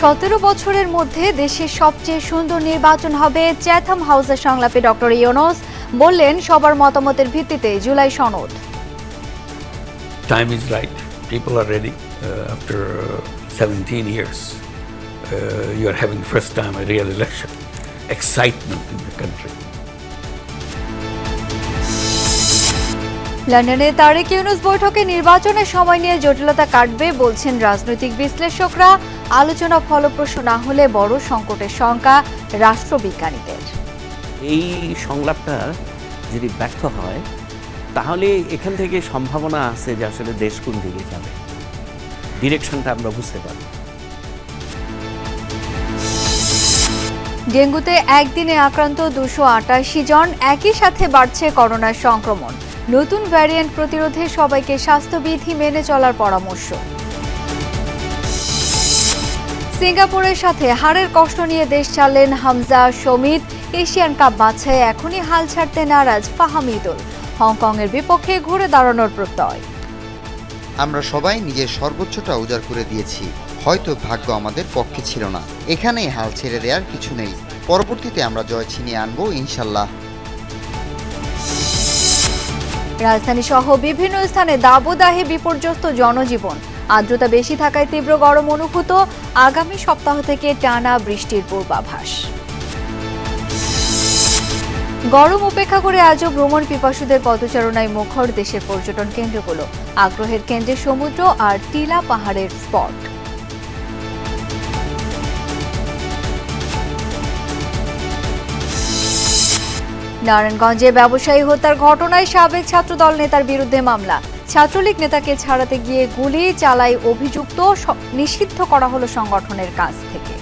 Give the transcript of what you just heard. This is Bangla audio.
সতেরো বছরের মধ্যে দেশের সবচেয়ে সুন্দর নির্বাচন হবে চ্যাথম হাউসের সংলাপে ডক্টর ইউনস বললেন, সবার মতামতের ভিত্তিতে জুলাই সনদ। Time is right people are ready after seventeen years you are having first time a real election excitement country লন্ডনে তারেক ইউনুস বৈঠকে নির্বাচনের সময় নিয়ে জটিলতা কাটবে বলছেন রাজনৈতিক বিশ্লেষকরা। আলোচনা ফলপ্রসূ না হলে বড় সংকটের শঙ্কা রাষ্ট্রবিজ্ঞানীদের। এই সংলাপটা যদি ব্যর্থ হয় তাহলে এখান থেকে সম্ভাবনা আছে যে আসলে দেশ কোন দিকে যাবে। ডিরেকশনটা আমরা বুঝতে পারি ডেঙ্গুতে একদিনে আক্রান্ত দুশো আটাশি জন একই সাথে বাড়ছে করোনার সংক্রমণ। নতুন ভ্যারিয়েন্ট প্রতিরোধে সবাইকে স্বাস্থ্যবিধি মেনে চলার পরামর্শ। সিঙ্গাপুরের সাথে হারের কষ্ট নিয়ে দেশ ছাড়লেন হামজা, সমিত। এশিয়ান কাপ বাছাই এখনই হাল ছাড়তে নারাজ ফাহামিদুল হংকংয়ের বিপক্ষে ঘুরে দাঁড়ানোর প্রত্যয়। আমরা সবাই নিজের সর্বোচ্চটা উজাড় করে দিয়েছি। হয়তো ভাগ্য আমাদের পক্ষে ছিল না। এখানেই হাল ছেড়ে দেওয়ার কিছু নেই। পরবর্তীতে আমরা জয় ছিনিয়ে আনব, ইনশাল্লাহ। রাজধানী সহ বিভিন্ন স্থানে দাবদাহে বিপর্যস্ত জনজীবন। আর্দ্রতা বেশি থাকায় তীব্র গরম অনুভূত। আগামী সপ্তাহ থেকে টানা বৃষ্টির পূর্বাভাস। গরম উপেক্ষা করে আজও ভ্রমণ পিপাসুদের পদচারণায় মুখর দেশের পর্যটন কেন্দ্রগুলো। আগ্রহের কেন্দ্রে সমুদ্র আর টিলা পাহাড়ের স্পট। নারায়ণগঞ্জে ব্যবসায়ী হত্যার ঘটনায় সাবেক ছাত্রদল নেতার বিরুদ্ধে মামলা। ছাত্রলীগ নেতাকে ছাড়াতে গিয়ে গুলি চালায় অভিযুক্ত নিষিদ্ধ করা হলো সংগঠনের কাছ থেকে।